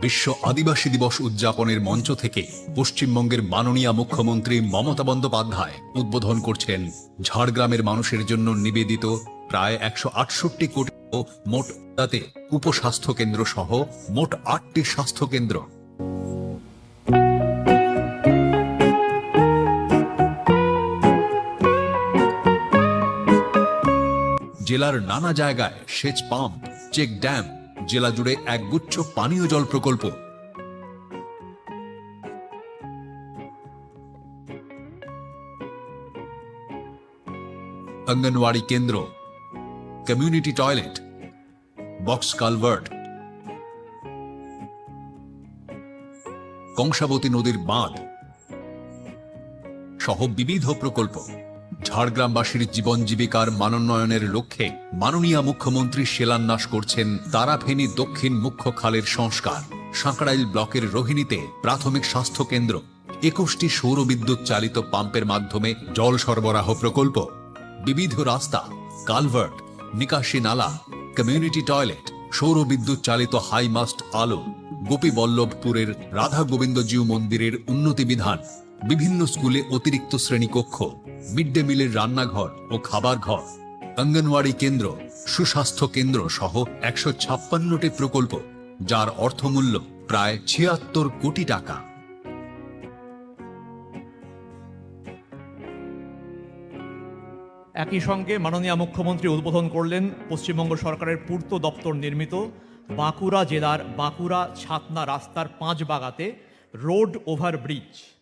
বিশ্ব আদিবাসী দিবস উদযাপনের মঞ্চ থেকে পশ্চিমবঙ্গের মাননীয় মুখ্যমন্ত্রী মমতা বন্দ্যোপাধ্যায় উদ্বোধন করছেন ঝাড়গ্রামের মানুষের জন্য নিবেদিত প্রায় একশো আটষট্টি কোটি মোট তাতে উপস্বাস্থ্য কেন্দ্র সহ মোট আটটি স্বাস্থ্য কেন্দ্র জেলার নানা জায়গায় সেচ পাম্প, চেক ড্যাম জেলা জুড়ে একগুচ্ছ পানীয় জল প্রকল্প। অঙ্গনওয়াড়ি কেন্দ্র community toilet box culvert Kangsabati নদীর বাঁধ সহ বিবিধ প্রকল্প। ঝাড়গ্রামবাসীর জীবন জীবিকার মানোন্নয়নের লক্ষ্যে মাননীয় মুখ্যমন্ত্রী শিলান্যাস করছেন তারাফেনী দক্ষিণ মুখ্য খালের সংস্কার। সাঁকড়াইল ব্লকের রোহিণীতে প্রাথমিক স্বাস্থ্য কেন্দ্র। একুশটি সৌর বিদ্যুৎ চালিত পাম্পের মাধ্যমে জল সরবরাহ প্রকল্প। বিবিধ রাস্তা, কালভার্ট, নিকাশি নালা, কমিউনিটি টয়লেট সৌর বিদ্যুৎ চালিত হাইমাস্ট আলো, গোপীবল্লভপুরের রাধা গোবিন্দজিউ মন্দিরের উন্নতি বিধান। বিভিন্ন স্কুলে অতিরিক্ত শ্রেণীকক্ষ মিড ডে মিলের রান্নাঘর ও খাবার ঘর, অঙ্গনওয়াড়ি কেন্দ্র, সুস্বাস্থ্য কেন্দ্র সহ একশো ছাপ্পান্নটি প্রকল্প, যার অর্থমূল্য প্রায় ছিয়াত্তর কোটি টাকা। একই সঙ্গে মাননীয় মুখ্যমন্ত্রী উদ্বোধন করলেন পশ্চিমবঙ্গ সরকারের পূর্ত দপ্তর নির্মিত বাঁকুড়া জেলার বাঁকুড়া ছাতনা রাস্তার পাঁচ বাগাতে রোড ওভার ব্রিজ